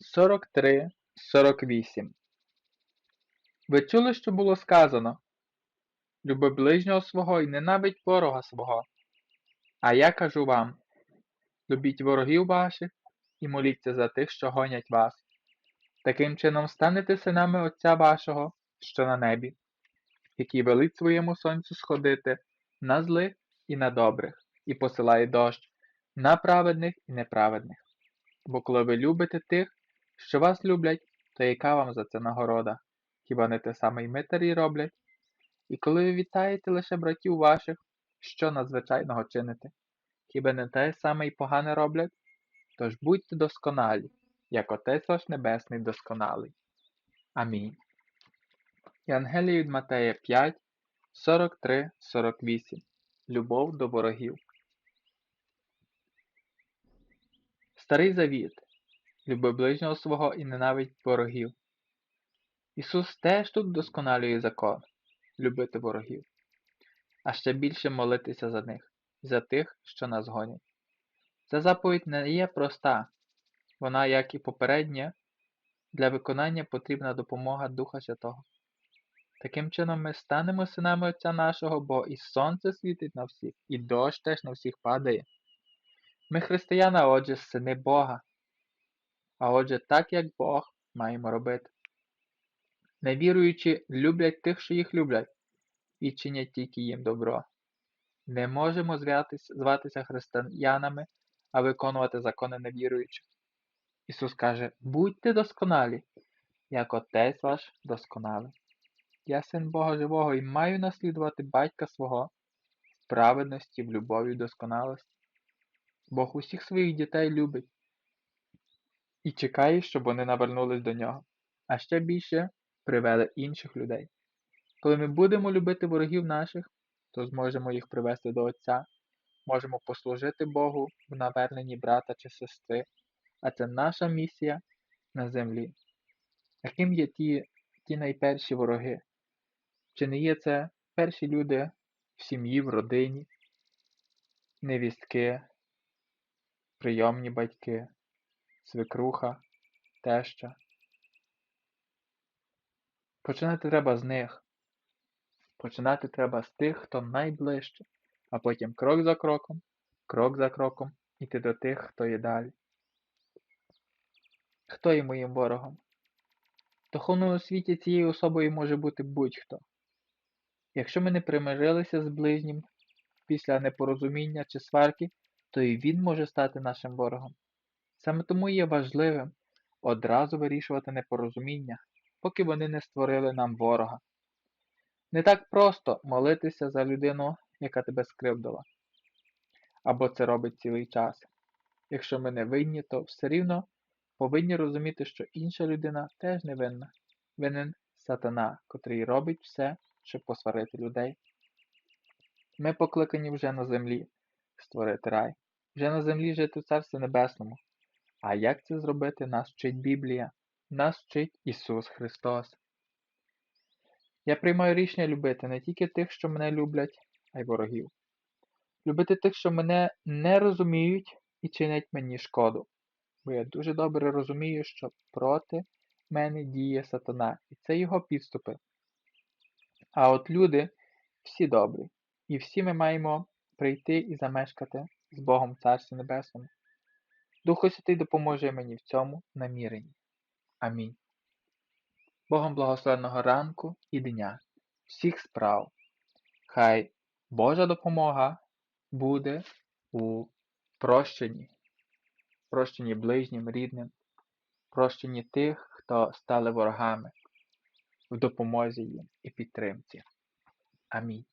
43, 48 Ви чули, що було сказано? Люби ближнього свого і ненавидь ворога свого. А я кажу вам: любіть ворогів ваших і моліться за тих, що гонять вас. Таким чином станете синами Отця вашого, що на небі, який велить своєму сонцю сходити на злих і на добрих, і посилає дощ на праведних і неправедних. Бо коли ви любите тих, що вас люблять, то яка вам за це нагорода? Хіба не те саме й митарі роблять? І коли ви вітаєте лише братів ваших, що надзвичайного чините? Хіба не те саме й погане роблять? Тож будьте досконалі, як Отець ваш Небесний досконалий. Амінь. Євангеліє від Матея 5, 43, 48. Любов до ворогів. Старий Завіт. Люби ближнього свого і ненавидь ворогів. Ісус теж тут досконалює закон любити ворогів, а ще більше молитися за них, за тих, що нас гонять. Ця заповідь не є проста, вона, як і попередня, для виконання потрібна допомога Духа Святого. Таким чином ми станемо синами Отця нашого, бо і сонце світить на всіх, і дощ теж на всіх падає. Ми християни, отже, сини Бога. А отже, так як Бог маємо робити. Невіруючі люблять тих, що їх люблять, і чинять тільки їм добро. Не можемо зватися, християнами, а виконувати закони невіруючих. Ісус каже: будьте досконалі, як Отець ваш досконалий. Я син Бога живого і маю наслідувати батька свого в праведності, в любові, в досконалості. Бог усіх своїх дітей любить і чекає, щоб вони навернулись до нього, а ще більше привели інших людей. Коли ми будемо любити ворогів наших, то зможемо їх привести до Отця, можемо послужити Богу в наверненні брата чи сестри, а це наша місія на землі. Яким є ті, ті найперші вороги? Чи не є це перші люди в сім'ї, в родині, невістки, прийомні батьки, свекруха, теща? Починати треба з них. Починати треба з тих, хто найближче, а потім крок за кроком, крок за кроком іти до тих, хто є далі. Хто є моїм ворогом? В духовному світі цією особою може бути будь-хто. Якщо ми не примирилися з ближнім після непорозуміння чи сварки, то і він може стати нашим ворогом. Саме тому є важливим одразу вирішувати непорозуміння, поки вони не створили нам ворога. Не так просто молитися за людину, яка тебе скривдила. Або це робить цілий час. Якщо ми не винні, то все рівно повинні розуміти, що інша людина теж не винна. Винен сатана, котрий робить все, щоб посварити людей. Ми покликані вже на землі створити рай, вже на землі жити в Царстві Небесному. А як це зробити, нас вчить Біблія, нас вчить Ісус Христос. Я приймаю рішення любити не тільки тих, що мене люблять, а й ворогів. Любити тих, що мене не розуміють і чинять мені шкоду. Бо я дуже добре розумію, що проти мене діє сатана, і це його підступи. А от люди всі добрі, і всі ми маємо прийти і замешкати з Богом Царстві Небесному. Дух Святий допоможе мені в цьому наміренні. Амінь. Богом благословенного ранку і дня, всіх справ. Хай Божа допомога буде у прощенні, прощенні ближнім, рідним, прощенні тих, хто стали ворогами, в допомозі їм і підтримці. Амінь.